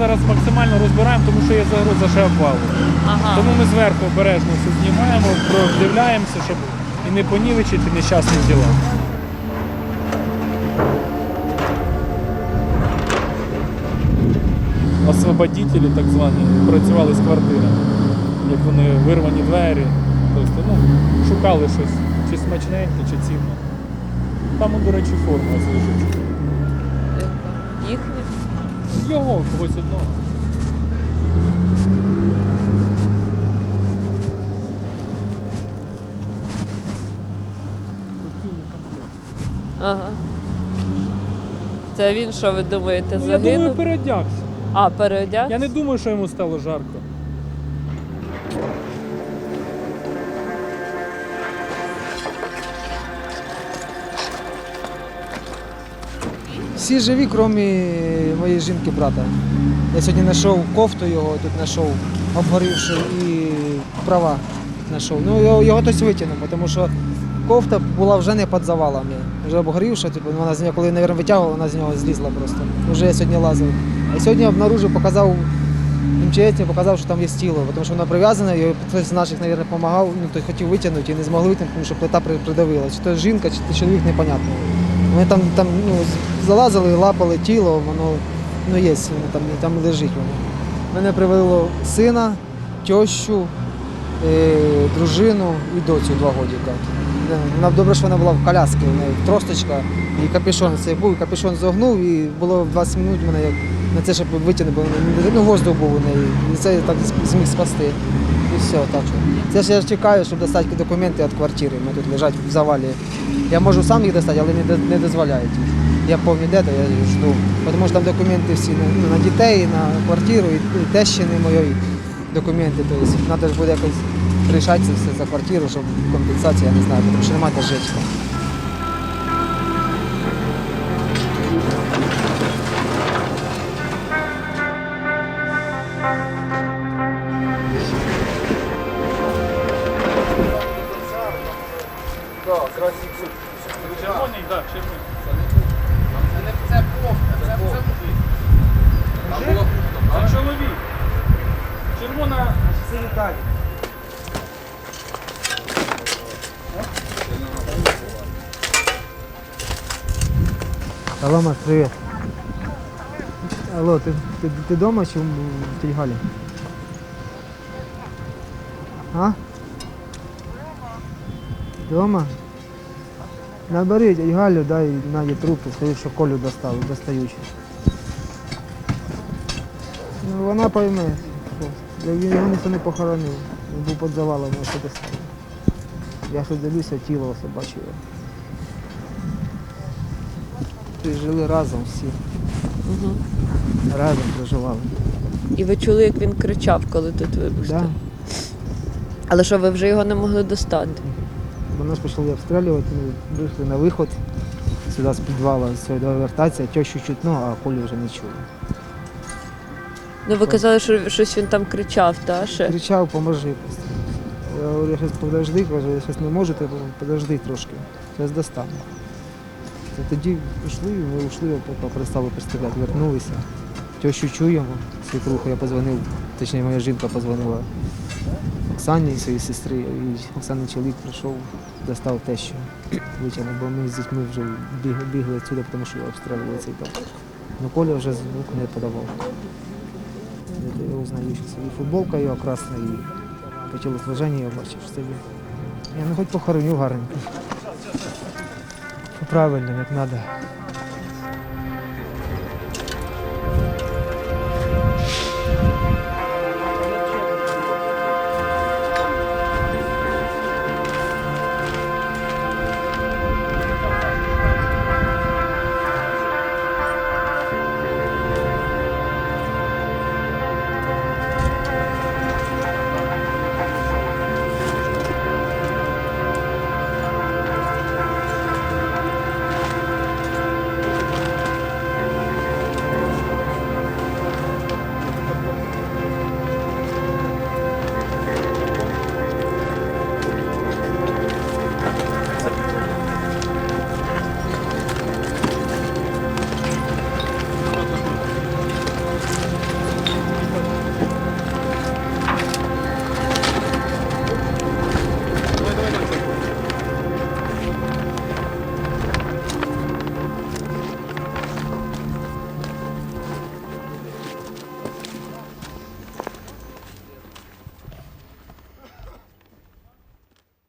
Зараз максимально розбираємо, тому що є загроза ще обвалу. Ага. Тому ми зверху обережно все знімаємо, продивляємося, щоб і не понівечити нещасні діла. Освободителі, так звані, працювали з квартири. Як вони вирвані двері. Тобто, ну, шукали щось, чи смачненьке, чи цінне. Там, до речі, форма ось Його когось одного. Ага. Це він, що ви думаєте, Ну, я думаю, переодягся. А, переодяг? Я не думаю, що йому стало жарко. Всі живі, крім моєї жінки, брата. Я сьогодні знайшов кофту його, тут знайшов обгорівши і права знайшов. Ну, його, його хтось витягнув, тому що кофта була вже не під завалами. Вже обгорівша, типу, вона з нього, коли, мабуть, витягувала, вона з нього злізла просто. Вже я сьогодні лазив. А сьогодні обнаружив, показав МЧС, показав, що там є тіло, тому що воно прив'язане, і хтось з наших, мабуть, допомагав, ну, той хотів витягнути і не змогли витягнути, тому що плита придавила. Чи то жінка, чи чоловік, непонятно. Вони там, там ну, залазили, лапали тіло, воно ну, є, воно там, там лежить воно. Мене привело сина, тещу, е, дружину і доцю два годика. Е, Вона добре, що вона була в коляскі, в неї тросточка і капюшон цей був, капюшон зогнув, і було 20 минут мене як на це, щоб витягнути, бо ну, воздух був у неї. І це так зміг спасти. І все, так що. Це ж я чекаю, щоб достати документи від квартири. Ми тут лежать в завалі. Я можу сам їх достати, але не, не дозволяють. Я повніде, то я жду. Тому що там документи всі на, ну, на дітей, на квартиру, і, і тещини моєї документи. Тобто треба ж буде якось рішати це все за квартиру, щоб компенсація, я не знаю, тому що немає де жити. там. Червоний, так, червоний. Це чоловік. Червона. Алло, Маш, привет. Алло, ты, ты, ты дома чи в в тій Галі? А? Дома? Набери дядь Галю, дай Наді трупи, скажи, що Колю достали, достаючи. Ну, вона пойме. що Він його ніхто не похоронив. Він був під завалом, ось достали. Я ще дивлюся, тіло його. Ти жили разом всі. Угу. Разом проживали. І ви чули, як він кричав, коли тут вибух Да. Але що, ви вже його не могли достати? Бо нас почали обстрілювати, ми вийшли на виход сюди з підвала, сюди вертатися, тещу чутно, а Колю вже не чули. Ну ви казали, що щось він там кричав, та ще? Кричав, поможи. Я говорю, щось подожди, кажу, я щось не можу, ти подожди трошки, зараз достану. Та тоді йшли, ми йшли, перестали пристріляти, вернулися. Тещу чуємо, свекруху я позвонив, точніше моя жінка позвонила Оксані, своїй сестрі, і Оксаний чоловік прийшов, достав тещу, витягнув, бо ми з дітьми вже бігли, бігли відсюди, тому що обстрілювали цей дом. Ну Коля вже звук не подавав. Я узнаю, що це і футболка його красна, і по тілосложенню я бачив, що це. Я ну хоч похороню гарненько. Правильно, як треба.